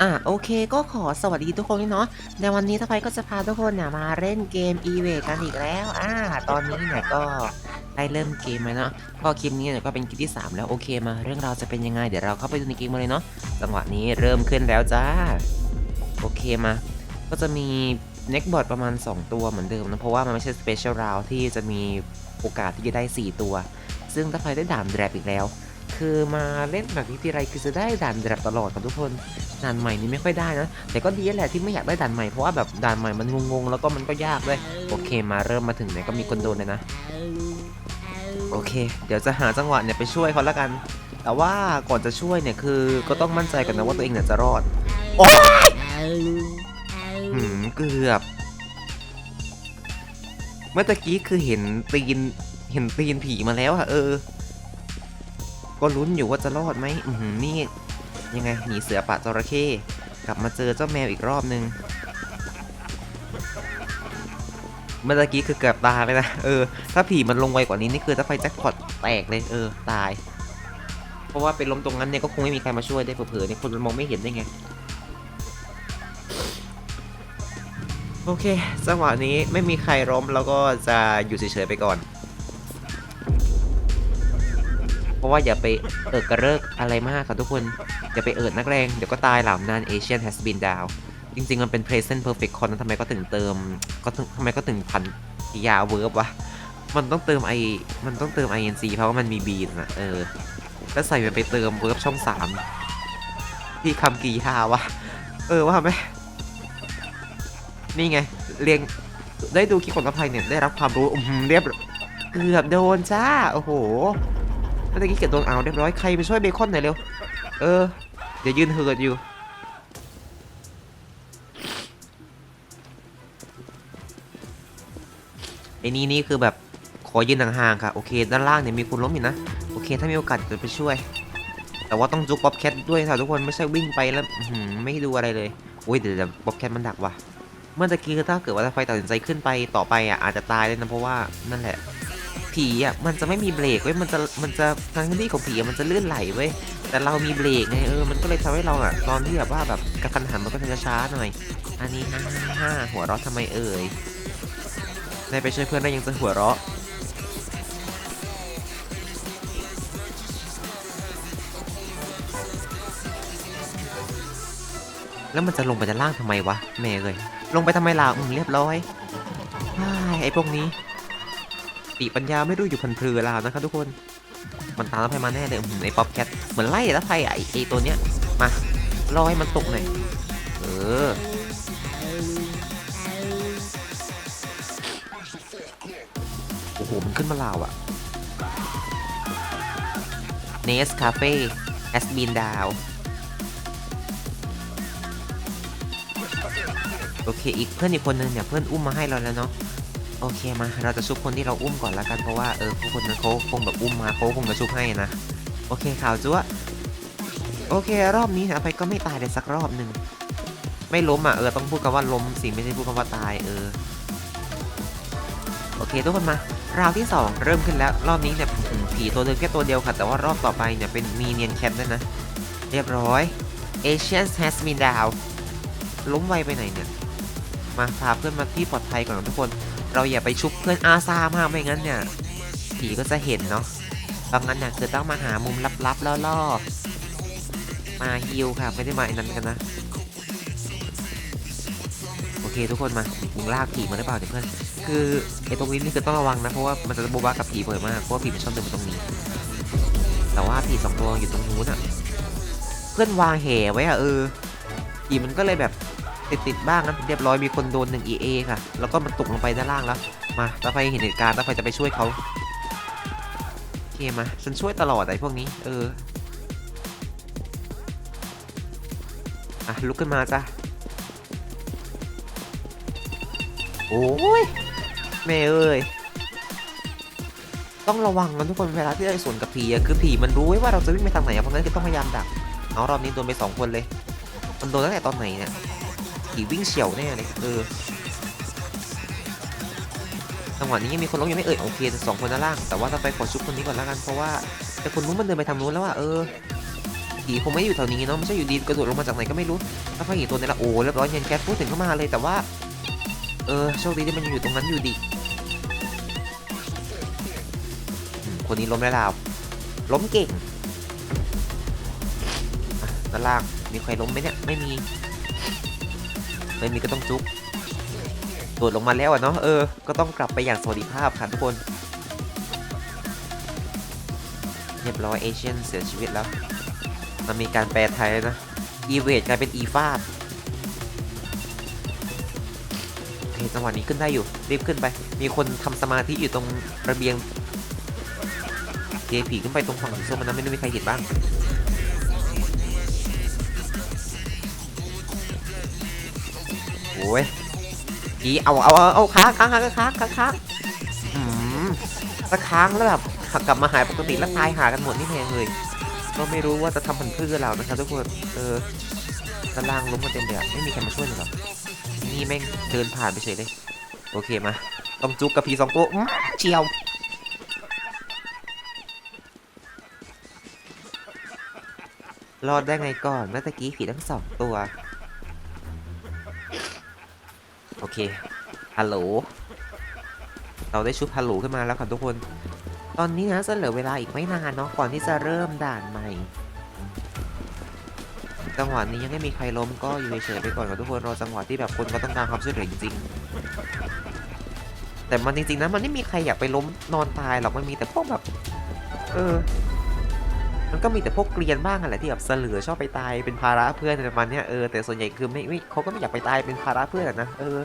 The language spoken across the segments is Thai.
อะโอเคก็ขอสวัสดีทุกคนด้วยเนาะในวันนี้ถ้าไปก็จะพาทุกคนเนี่ยมาเล่นเกม e v วกันอีกแล้วอ่าตอนนี้เนี่ยก็ได้เริ่มเกมแล้วเนาะก็คลิปนี้เนี่ยก็เป็นคลิปที่ 3 แล้วโอเคมาเรื่องราวจะเป็นยังไงเดี๋ยวเราเข้าไปดูในเกมมาเลยเนาะจังหวะนี้เริ่มขึ้นแล้วจ้าโอเคมา ก็จะมีเน็กบอร์ดประมาณ 2 ตัวเหมือนเดิมนะเพราะว่ามันไม่ใช่สเปเชียลราวที่จะมีโอกาสที่จะได้ 4 ตัว ซึ่งถ้าใครได้ด่านแดรปอีกแล้ว คือมาเล่นแบบนี้ทีไรคือจะได้ด่านแดรปตลอดครับทุกคนด่านใหม่นี่ไม่ค่อยได้นะ แต่ก็ดีแหละที่ไม่อยากได้ด่านใหม่เพราะว่าแบบด่านใหม่มันงงๆแล้วก็มันก็ยากด้วยโอเคมาเริ่มมาถึงเนี่ยก็มีคนโดนเลยนะ โอเค เดี๋ยวจะหาจังหวะเนี่ยไปช่วยเขาแล้วกัน แต่ว่าก่อนจะช่วยเนี่ยคือก็ต้องมั่นใจกันนะว่าตัวเองเนี่ยจะรอดโอ้ยหืมเกือบ เมื่อตะกี้คือเห็นตีนเห็นตีนผีมาแล้วอะเออ ก็ลุ้นอยู่ว่าจะรอดไหมนี่ยังไงหนีเสือป่าจระเข้กลับมาเจอเจ้าแมวอีกรอบนึง เมื่อกี้คือเกือบตายไปนะ เออ ถ้าผีมันลงไวกว่านี้นี่คือถ้าไฟแจ็คพอตแตกเลย เออ ตาย เพราะว่าไปล้มตรงนั้นเนี่ยก็คงไม่มีใครมาช่วยได้เผลอๆเนี่ยคนมันมองไม่เห็นได้ไง โอเคจังหวะนี้ไม่มีใครล้มแล้วก็จะอยู่เฉยๆไปก่อน เพราะว่าอย่าไปเอิดกระเริกอะไรมากครับทุกคน อย่าไปเอิดนักแรง เดี๋ยวก็ตายหลามนาน Asian has been down จริงๆ มันเป็น present perfect con นทำไมก็ถึงเติม ก็ทำไมก็ถึงพันยาเวิร์บวะ มันต้องเติม i มันต้องเติม inc เพราะว่ามันมี bean นะเออ แล้วใส่มันไปเติมเวิร์บช่อง3ที่คำกิยาวะ เออว่าไหมนี่ไง เรียงได้ดูคลิปของกระไพเนี่ยได้รับความรู้อืมเรียบเกือบโดนจ้า โอ้โห เมื่อกี้เกือบโดนเอาเรียบร้อย ใครไปช่วยเบคอนหน่อยเร็ว เออเดี๋ยวยืนเหือดอยู่ ไอ้นี่นี่คือแบบขอยืนห่างๆค่ะ โอเค ด้านล่างเนี่ยมีคนล้มอยู่นะ โอเค ถ้ามีโอกาสจะไปช่วย แต่ว่าต้องจุกป๊อปแคทด้วยค่ะทุกคน ไม่ใช่วิ่งไปแล้วหือไม่ดูอะไรเลยอุ้ยเดี๋ยวป๊อปแคทมันดักว่ะ เมื่อตะกี้คือถ้าเกิดว่าไฟตัดสินใจขึ้นไปต่อไปอะอาจจะตายเลยนะเพราะว่านั่นแหละ ผีอะมันจะไม่มีเบรกเว้ยมันจะมันจะทางที่ของผีอะมันจะลื่นไหลเว้ยแต่เรามีเบรกไงเออมันก็เลยทำให้เราอะตอนที่แบบว่าแบบกระทันหันมันก็จะช้าหน่อย อันนี้ห้าห้าหัวเราะทำไมเอ่ยได้ไปช่วยเพื่อนได้ยังจะหัวเราะแล้วมันจะลงไปด้านล่างทำไมวะแม่เลยลงไปทำไมล่ะอืมเรียบร้อยไอ้พวกนี้ สติปัญญาไม่รู้อยู่พันเพลือแล้วนะครับทุกคน มันตามแล้วไพมาแน่เลยไอ้ป๊อปแคทเหมือนไล่แล้วไพไอ้ไอ้ตัวเนี้ย มารอให้มันตกหน่อย เออโอ้โห มันขึ้นมาลาวอะเนสคาเฟ่แอสบินดาวโอเค อีกเพื่อนอีกคนนึงเนี่ย เพื่อนอุ้มมาให้เราแล้วเนาะ โอเคมา เราจะชุบคนที่เราอุ้มก่อนละกันเพราะว่าเออผู้คนนั้นเขาคงแบบอุ้มมาเขาคงจะชุบให้นะ โอเคข่าวจั๊วโอเค รอบนี้นะไปก็ไม่ตายเลยสักรอบหนึ่งไม่ล้มอะเออต้องพูดคำว่าล้มสิไม่ใช่พูดคำว่าตายเออโอเคทุกคนมาราวที่ 2 เริ่มขึ้นแล้วรอบนี้เนี่ยอืมผีตัวเดิมแค่ตัวเดียวค่ะ แต่ว่ารอบต่อไปเนี่ยเป็นมีเนียนแคทด้วยนะ เรียบร้อย Asian has been down ล้มไวไปไหนเนี่ยมาพาเพื่อนมาที่ปลอดภัยก่อนทุกคน เราอย่าไปชุบเพื่อนอาซามากไม่งั้นเนี่ยผีก็จะเห็นเนาะบางงั้นเนี่ยคือต้องมาหามุมลับๆล่อๆมาฮิวค่ะไม่ได้มาไอ้นั้นกันนะโอเคทุกคนมามึงลากผีมาได้เปล่าเดี๋ยวเพื่อนคือไอ้ตรงนี้นี่คือต้องระวังนะเพราะว่ามันจะโบบากับผีบ่อยมากเพราะว่าผีมันชอบเดินมาตรงนี้ แต่ว่าผีสองตัวอยู่ตรงนู้นอะเพื่อนวางแห่ไว้อะเออผีมันก็เลยแบบ ติดติดๆบ้างนะเรียบร้อยมีคนโดน1 EA ค่ะ แล้วก็มันตกลงไปด้านล่างแล้ว มาตาไฟเห็นเหตุการณ์ตาไฟจะไปช่วยเขาโอเคมาฉันช่วยตลอดไอ้พวกนี้ เอออะลุกขึ้นมาจ้ะโอ้ยแม่เอ้ยต้องระวังนะทุกคนเวลาที่เราสวนกับผีอะคือผีมันรู้ไว้ว่าเราจะวิ่งไปทางไหนอะเพราะงั้นคือต้องพยายามดักเอารอบนี้โดนไปสองคนเลย มันโดนตั้งแต่ตอนไหนเนี่ย ผีวิ่งเฉียวแน่เลยเออจังหวะนี้ยังมีคนล้มยังไม่เอ่ยโอเคแต่สองคนด้านล่าง แต่ว่าเราไปขอชุบคนนี้ก่อนแล้วกันเพราะว่าแต่คนนู้นมันเดินไปทางนู้นแล้วอะเออผีคงไม่อยู่แถวนี้เนาะไม่ใช่อยู่ดีกระโดดลงมาจากไหนก็ไม่รู้ถ้าพายอีตัวนี้ละโอ้เรียบร้อยเย็นแก๊สพูดถึงก็มาเลยแต่ว่า เออโชคดีที่มันยังอยู่ตรงนั้นอยู่ดีคนนี้ล้มแล้วลาวล้มเก่งด้านล่างมีใครล้มไหมเนี่ยไม่มี ไม่มีก็ต้องจุ๊บโดดลงมาแล้วอะเนาะเออ ก็ต้องกลับไปอย่างสวัสดิภาพค่ะทุกคน เรียบร้อยเอเชียนเสียชีวิตแล้ว มันมีการแปลไทยนะ อีเวทกลายเป็นอีฟาดโอเคจังหวะนี้ขึ้นได้อยู่ รีบขึ้นไป มีคนทำสมาธิอยู่ตรงระเบียงเทผีขึ้นไปตรงฝั่งสีส้มมันนะไม่รู้มีใครเห็นบ้าง โอ้ยผีเอาเอาเอาเอาค้างค้างค้างค้างค้างค้างอืมสักค้างแล้วแบบกลับมาหายปกติแล้วตายหากันหมดนี่แพงเลยก็ไม่รู้ว่าจะทำผันพืชเรานะครับทุกคนเออตารางล้มกันเต็มเลยไม่มีใครมาช่วยเลยหรอนี่แม่งเดินผ่านไปเฉยเลย โอเคมา ต้องจุกกับผีสองตัวเชียวรอดได้ไงก่อนเมื่อกี้ผีทั้งสองตัว โอเค ฮัลโหล เราได้ชุบฮัลโหลขึ้นมาแล้วครับทุกคน ตอนนี้นะจะเหลือเวลาอีกไม่นานเนาะ ก่อนที่จะเริ่มด่านใหม่ จังหวะนี้ยังไม่มีใครล้มก็อยู่เฉยๆไปก่อนกับทุกคน รอจังหวะที่แบบคนก็ต้องการความช่วยเหลือจริงๆ แต่มันจริงๆนะมันไม่มีใครอยากไปล้มนอนตายหรอก มันมีแต่พวกแบบ เออ มันก็มีแต่พวกเกรียนบ้างอะไรที่แบบเสลือชอบไปตายเป็นภาระเพื่อนอะไรประมาณเนี้ยเออแต่ส่วนใหญ่คือไม่ไม่เขาก็ไม่อยากไปตายเป็นภาระเพื่อนนะเออ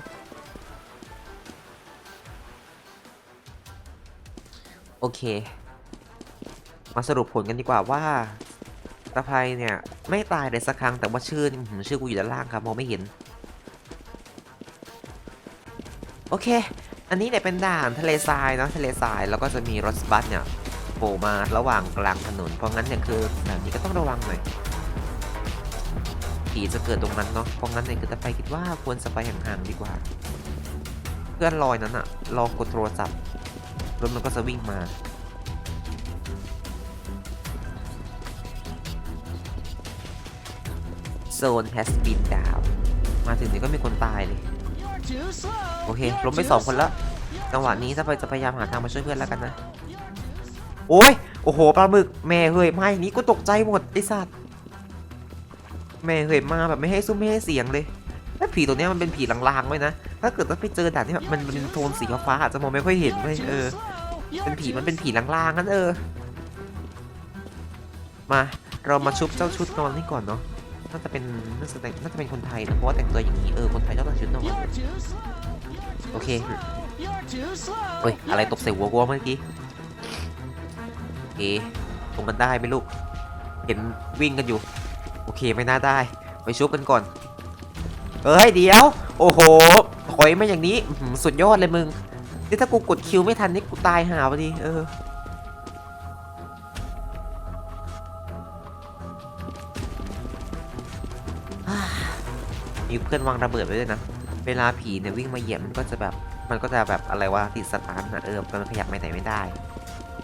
โอเค มาสรุปผลกันดีกว่าว่าตะไพเนี่ย ไม่ตายเลยสักครั้งแต่ว่าชื่อนี่อื้อหือชื่อกูอยู่ด้านล่างครับมองไม่เห็น โอเค อันนี้เนี่ยเป็นด่านทะเลทรายเนาะทะเลทรายแล้วก็จะมีรถบัสเนี่ย โผล่มาระหว่างกลางถนน เพราะงั้นเนี่ยคือแบบนี้ก็ต้องระวังหน่อยผีจะเกิดตรงนั้นเนาะเพราะงั้นเนี่ยคือตะไพคิดว่าควรจะไปห่างๆดีกว่า เพื่อนลอยนั้นอะรอกดโทรศัพท์รถมันก็จะวิ่งมาโซน has been down มาถึงนี่ก็มีคนตายเลย โอเคล้มไปสองคนแล้วจังหวะนี้จะไปจะพยายามหาทางมาช่วยเพื่อนแล้วกันนะ โอ้ยโอ้โหปลาหมึกแม่เฮ้ยไม่นี้ก็ตกใจหมดไอสัตว์แม่เฮ้ยมาแบบไม่ให้ซุ้มไม่ให้เสียงเลยแล้วผีตัวนี้มันเป็นผีลางๆไว้นะ ถ้าเกิดว่าไปเจอด่านที่แบบมันเป็นโทนสีฟ้าอาจจะมองไม่ค่อยเห็นเว้ยเออ เป็นผีมันเป็นผีลางๆนั่นเออ มาเรามาชุบเจ้าชุดนอนนี่ก่อนเนาะ น่าจะเป็นน่าจะแต่งน่าจะเป็นคนไทยนะเพราะว่าแต่งตัวอย่างนี้เออคนไทยชอบแต่งชุดนอน โอเคเฮ้ยอะไรตกใส่หัวกูวะเมื่อกี้ เคตรงกันได้ไหมลูก เห็นวิ่งกันอยู่ โอเคไม่น่าได้ ไปชุบกันก่อน เอ้ยเดี๋ยว โอ้โหถอยมาอย่างนี้สุดยอดเลยมึง นี่ถ้ากูกดคิวไม่ทันนี่กูตายหาพอดีเออมีเพื่อนวางระเบิดไว้ด้วยนะ เวลาผีเนี่ยวิ่งมาเหยียบมันก็จะแบบ มันก็จะแบบอะไรวะติดสตาร์ทนะเออมันขยับไปไหนไม่ได้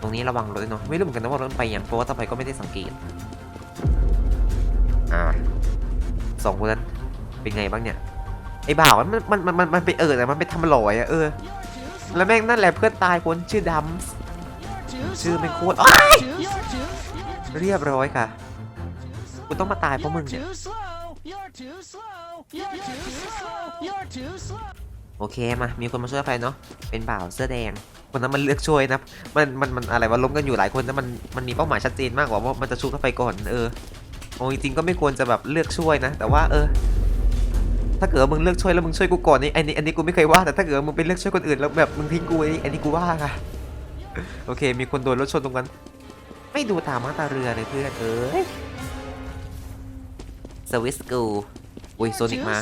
ตรงนี้ระวังรถเนาะไม่รู้เหมือนกันนะว่ารถมันไปยังเพราะว่าต่อไปก็ไม่ได้สังเกตอ่าสองคนนั้นเป็นไงบ้างเนี่ยไอ้บ่าวมันมันมันมันมันไปเออแต่มันไปทำลอยอะเออ แล้วแม่งนั่นแหละเพื่อนตายคนชื่อดำชื่อไม่โคตรเรียบร้อยค่ะกูต้องมาตายเพราะมึงเนี่ย โอเคมา มีคนมาช่วยไปเนาะ เป็นบ่าวเสื้อแดง คนนั้นมันเลือกช่วยนะ มันมันมันอะไรวะล้มกันอยู่หลายคนแต่มันมันมีเป้าหมายชัดเจนมากกว่าว่ามันจะชุบเข้าไปก่อนเออโอ้จริงๆก็ไม่ควรจะแบบเลือกช่วยนะ แต่ว่าเออ ถ้าเกิดมึงเลือกช่วยแล้วมึงช่วยกูก่อนนี่อันนี้อันนี้กูไม่เคยว่าแต่ถ้าเกิดมึงไปเลือกช่วยคนอื่นแล้วแบบมึงทิ้งกูไอ้นี่อันนี้กูว่าค่ะโอเค มีคนโดนรถชนตรงนั้น ไม่ดูตามาตาเรือเลยเพื่อนเอ้ยสวิสกูอุ้ยโซนิกมา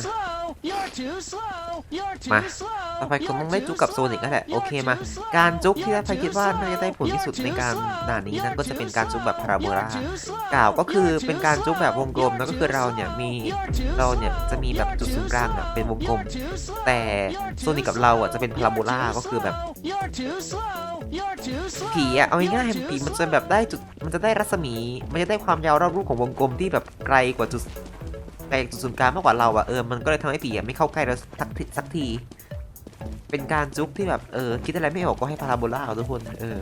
มาต่อไปคงต้องได้จุกกับโซนิกแล้วแหละโอเคมา การจุกที่ถ้าคิดว่าน่าจะได้ผลที่สุดในการด่านนี้นั้นก็จะเป็นการจุกแบบพาราโบลากล่าวก็คือเป็นการจุกแบบวงกลมแล้วก็คือเราเนี่ยมีเราเนี่ยจะมีแบบจุดศูนย์กลางอะเป็นวงกลม แต่โซนิกกับเราอะจะเป็นพาราโบลาก็คือแบบ You're too slow. ผีอะเอาง่าย You're ๆ too ผีมันจะแบบได้จุดมันจะได้รัศมี มันจะได้ความยาวรอบรูปของวงกลมที่แบบไกลกว่าจุดไกลจุดศูนย์กลางมากกว่าเราอะเออมันก็เลยทำให้ผีอะไม่เข้าใกล้เราสักทีสักที เป็นการจุกที่แบบเออคิดอะไรไม่ออกก็ให้พาราโบลาเอาทุกคนเออ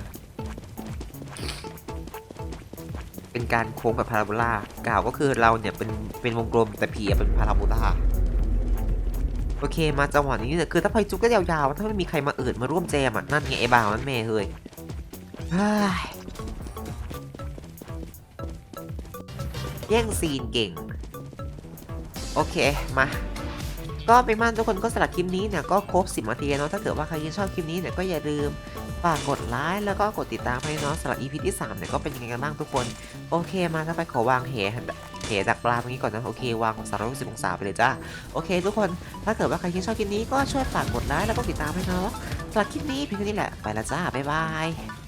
เป็นการโค้งแบบพาราโบลากล่าวก็คือเราเนี่ยเป็นเป็นวงกลมแต่ผีอะเป็นพาราโบลาโอเคมาจังหวะนี้เนี่ยคือถ้าพลอยจุกก็ยาวๆถ้าไม่มีใครมาเอิดมาร่วมแจมอะนั่นไงไอ้บ่าวนั่นแม่เฮ้ยเฮ้ยแย่งซีนเก่ง โอเค มา ก็เป็นมานทุกคนก็สลัดคลิปนี้เนี่ยก็ครบ 10นาทีเนาะ ถ้าเกิดว่าใครยังชอบคลิปนี้เนี่ยก็อย่าลืมฝากกดไลค์แล้วก็กดติดตามให้เนาะสำหรับ EP ที่3เนี่ยก็เป็นยังไงกันบ้างทุกคน โอเคมาถ้าไปขอวางเหเหดักปลาตรงนี้ก่อนนะโอเควางของ360องศาไปเลยจ้าโอเค ทุกคนถ้าเกิดว่าใครที่ชอบคลิปนี้ก็ช่วยฝากกดไลค์แล้วก็ติดตามให้เนาะสำหรับคลิปนี้เพียงแค่นี้แหละไปละจ้าบ๊ายบาย